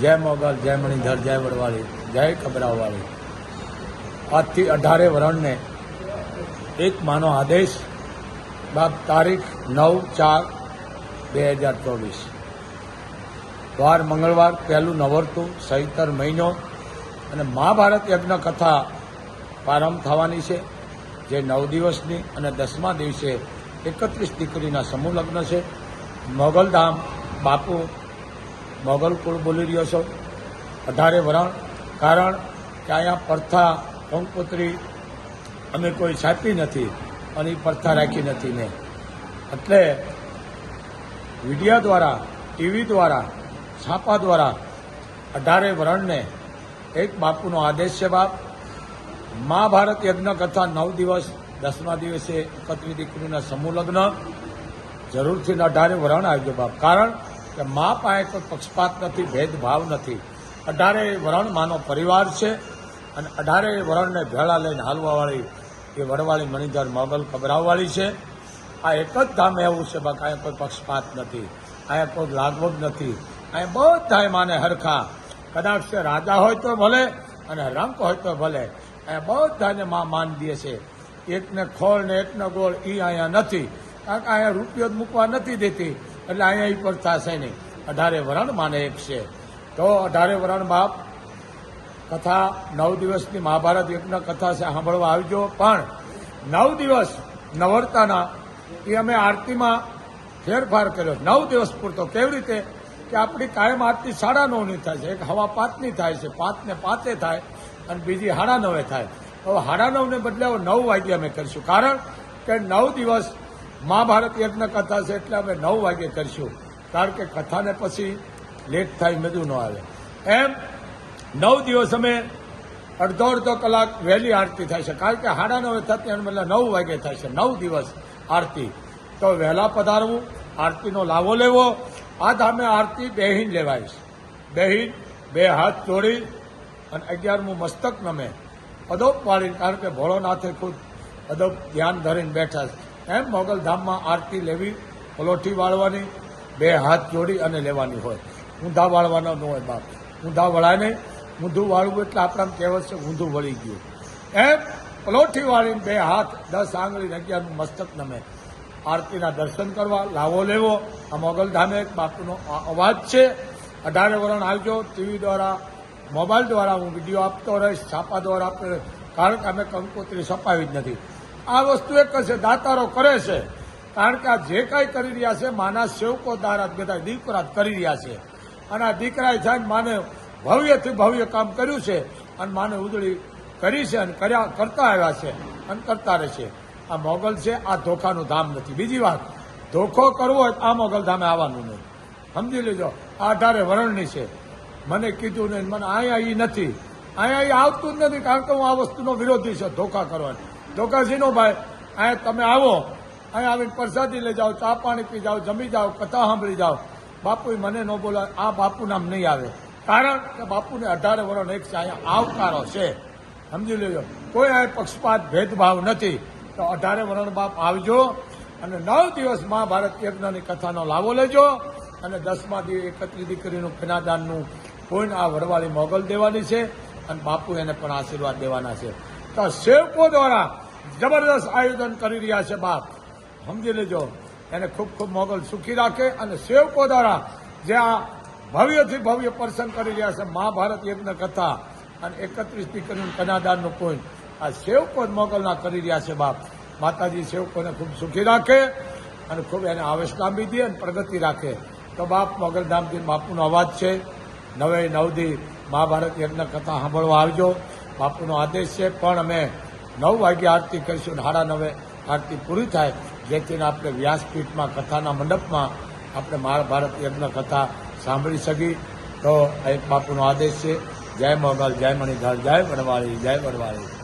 જય મોગલ, જય મણિધર, જય વડવાળી, જય ખબરાવાળી. આજથી અઢારે વરણને એક માનો આદેશ બાદ તારીખ નવ ચાર બે હજાર ચોવીસ. વાર મંગળવાર પહેલું નવરતું સહિતર મહિનો અને મહાભારત યજ્ઞ કથા પ્રારંભ થવાની છે, જે નવ દિવસની અને દસમા દિવસે એકત્રીસ દીકરીના સમૂહ લગ્ન છે. મોગલધામ બાપુ મોગલ કુળ બોલી રહ્યો છો? અઢારે વરણ. કારણ કે અહીંયા પ્રથા કંકોત્રી અમે કોઈ છાપી નથી અને પડથા રાખી નથી મેં એટલે મીડિયા દ્વારા, ટીવી દ્વારા, છાપા દ્વારા અઢારે વરણને એક બાપુનો આદેશ છે બાપ. મહાભારત યજ્ઞ નવ દિવસ, દસમા દિવસે એકત્રી દીકરીના સમૂહ લગ્ન. જરૂરથી અઢારે વરણ આવજો બાપ. કારણ કે મા પાસે કોઈ પક્ષપાત નથી, ભેદભાવ નથી. અઢારે વરણ માનો પરિવાર છે અને અઢારે વરણને ભેળા લઈને હાલવાવાળી એ વડવાળી મણિધર મોગલ ખબરાવવાળી છે. આ એક જ ધામ એવું છે, બાકી અહીંયા કોઈ પક્ષપાત નથી. અહીંયા કોઈ લાગવગ નથી. અહીંયા બધા માને હરખા. કદાચ રાજા હોય તો ભલે અને રંક હોય તો ભલે. અહીંયા બધાને માં માન દે છે. એકને ખોળ ને એકને ગોળ એ અહીંયા નથી. કારણ કે અહીંયા રૂપિયો મૂકવા નથી દેતી. એટલે અહીંયા પણ થશે નહીં. અઢારે વરણ માને એક છે. તો અઢારે વરણ બાપ કથા નવ દિવસની મહાભારત યજ્ઞ કથા છે, સાંભળવા આવજો. પણ નવ દિવસ નવરતાના એ અમે આરતીમાં ફેરફાર કર્યો. નવ દિવસ પૂરતો. કેવી રીતે? કે આપણી કાયમ આરતી સાડા નવની થાય છે. એક હવા પાંચની થાય છે. પાંચને પાંચે થાય અને બીજી સાડા નવે થાય. હવે સાડા નવને બદલે નવ વાગ્યે અમે કરીશું. કારણ કે નવ દિવસ મહાભારત યજ્ઞ કથા છે એટલે અમે નવ વાગે કરીશું. કારણ કે કથાને પછી લેટ થાય, મેદું ન આવે. એમ નવ દિવસ અમે અડધો અડધો કલાક વહેલી આરતી થાય છે. કારણ કે સાડા નવે થતી અને મતલબ નવ વાગે થાય છે. નવ દિવસ આરતી. તો વહેલા પધારવું, આરતીનો લાવો લેવો. આ ધામે આરતી બેહીન લેવાય છે. બેહીન, બે હાથ જોડી અને અગિયારમું મસ્તક નમે. અદોપ પાડીને કારણ કે ભોળોનાથે ખુદ અદોપ ધ્યાન ધરીને બેઠા છે. એમ મોગલધામમાં આરતી લેવી, પલોઠી વાળવાની, બે હાથ જોડી અને લેવાની હોય. ઊંધા વાળવાનો ન હોય બાપ. ઊંધા વળાય નહીં ઊંધું વાળવું એટલે આપણા કહેવત છે, ઊંધું વળી ગયું. એમ પલોઠી વાળીને બે હાથ, દસ આંગળી અગિયારનું મસ્તક નમે. આરતીના દર્શન કરવા લાવો લેવો. આ મોગલધામે એક બાપુનો અવાજ છે. અઢારે વરણ આવજો. ટીવી દ્વારા, મોબાઈલ દ્વારા હું વીડિયો આપતો રહીશ, છાપા દ્વારા આપતો કારણ કે અમે કંકોત્રી છપાવી જ નથી. આ વસ્તુ એક છે, દાતારો કરે છે. કારણ કે આ જે કાંઈ કરી રહ્યા છે, માના સેવકો દ્વારા બધા દીકરા કરી રહ્યા છે. અને આ દીકરાએ થાય માને ભવ્યથી ભવ્ય કામ કર્યું છે અને માને ઉજળી કરી છે અને કર્યા, કરતા આવ્યા છે અને કરતા રહેશે આ મોગલ છે, આ ધોખાનું ધામ નથી. બીજી વાત, ધોખો કરવો હોય આ મોગલ ધામે આવવાનું નહીં. સમજી લેજો, આ અઢારે વરણની છે. મને કીધું નહીં, મને અહીંયા એ નથી. અહીંયા એ આવતું જ નથી, કારણ કે હું આ વસ્તુનો વિરોધી છે, ધોખા કરવાનો. શીનો ભાઈ અહીંયા તમે આવો. અહીંયા આવીને પ્રસાદી લઈ જાઓ, ચા પાણી પી જાઓ, જમી જાઓ, કથા સાંભળી જાઓ. બાપુ મને ન બોલાય આ બાપુ નામ નહીં આવે. કારણ કે બાપુને અઢારે વરણ એક છે અહીંયા આવકારો છે. સમજી લેજો. કોઈ આ પક્ષપાત, ભેદભાવ નથી. તો અઢારે વર્ષ બાપ આવજો અને નવ દિવસ મહાભારત યજ્ઞની કથાનો લાવો લેજો અને દસમા દિવસ એકત્રી દીકરીનું કન્યાદાનનું કોઈને આ વડવાળી મોગલ દેવાની છે અને બાપુ એને પણ આશીર્વાદ દેવાના છે. તો સેવકો દ્વારા જબરદસ્ત આયોજન કરી રહ્યા છે બાપ. સમજી લેજો, એને ખૂબ ખૂબ મોગલ સુખી રાખે અને સેવકો દ્વારા જે આ ભવ્યથી ભવ્ય પ્રસંગ કરી રહ્યા છે, મહાભારત યજ્ઞ કથા અને એકત્રીસ દીકરીનું કનાદાનનું કોઈ આ સેવકો જ મોગલના કરી રહ્યા છે બાપ. માતાજી સેવકોને ખૂબ સુખી રાખે અને ખૂબ એને આવેશ લાંબી દે અને પ્રગતિ રાખે. તો બાપ મોગલધામથી બાપુનો અવાજ છે. નવે નવથી મહાભારત યજ્ઞ કથા સાંભળવા આવજો. બાપુનો આદેશ છે, પણ અમે નવ વાગે આરતી કરીશું સાડા નવે આરતી પૂરી થાય, જેથી આપણે વ્યાસપીઠમાં, કથાના મંડપમાં આપણે મહાભારત યજ્ઞ કથા સાંભળી શકી તો એ બાપુનો આદેશ છે, જય મોગલ જય મણિધર જય વડવાળી જય વડવાળી.